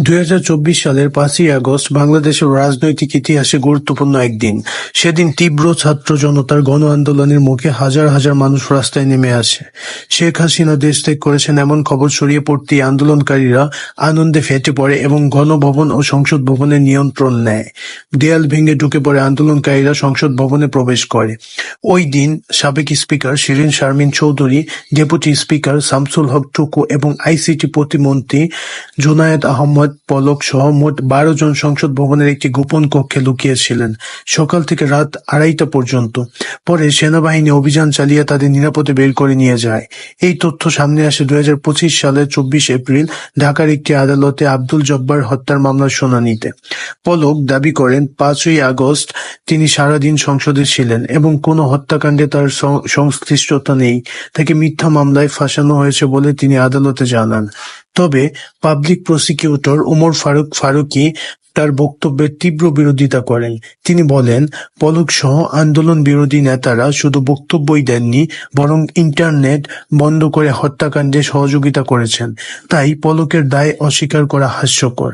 দুই হাজার চব্বিশ সালের পাঁচই আগস্ট বাংলাদেশের রাজনৈতিক ইতিহাসে গুরুত্বপূর্ণ একদিন। সেদিন তীব্র ছাত্র জনতার গণ আন্দোলনের মুখে হাজার হাজার মানুষ রাস্তায় নেমে আসে। শেখ হাসিনা দেশ ত্যাগ করেছেন এমন খবর ছড়িয়ে পড়তে আন্দোলনকারীরা আনন্দে ফেটে পড়ে এবং গণভবন ও সংসদ ভবনের নিয়ন্ত্রণ নেয়। দেয়াল ভেঙে ঢুকে পড়ে আন্দোলনকারীরা সংসদ ভবনে প্রবেশ করে। ওই দিন সাবেক speaker Shirin Sharmin Chowdhury, deputy speaker Shamsul Haque Tuku এবং আইসিটি প্রতিমন্ত্রী জোনায়েদ আহমদ পলক সহ মোট বারো জন সংসদ ভবনের একটি গোপন কক্ষে লুকিয়েছিলেন। সকাল থেকে রাত আড়াইটা পর্যন্ত। পরে সেনাবাহিনী অভিযান চালিয়ে তাদের নিরাপদে বের করে নিয়ে যায়। এই তথ্য সামনে আসে দুই সালের চব্বিশ এপ্রিল ঢাকার একটি আদালতে আব্দুল জব্বার হত্যার মামলার শুনানিতে। পলক দাবি করেন, পাঁচই আগস্ট তিনি সারাদিন সংসদে ছিলেন এবং কোনো হত্যাকাণ্ডে তার সংশ্লিষ্টতা নেই। তাকে মিথ্যা মামলায় ফাঁসানো হয়েছে বলে তিনি আদালতে জানান। তবে পাবলিক প্রসিকিউটর ওমর ফারুক ফারুকী তার বক্তব্যের তীব্র বিরোধিতা করেন। তিনি বলেন পলক সহ আন্দোলন বিরোধী নেতারা শুধু বক্তব্যই দেননি, বরং ইন্টারনেট বন্ধ করে হত্যাকাণ্ডে সহযোগিতা করেছেন। তাই পলকের দায় অস্বীকার করা হাস্যকর।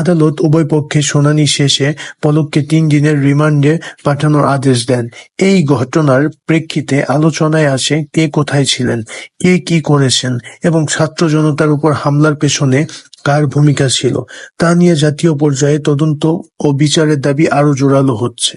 আদালত উভয় পক্ষের শুনানি শেষে পলককে তিন দিনের রিমান্ডে পাঠানোর আদেশ দেন। এই ঘটনার প্রেক্ষিতে আলোচনায় আসে কে কোথায় ছিলেন, কে কি করেছেন এবং ছাত্র জনতার উপর হামলার পেছনে কার ভূমিকা ছিল তা নিয়ে জাতীয় পর্যায়ে তদন্ত ও বিচারের দাবি আরও জোরালো হচ্ছে।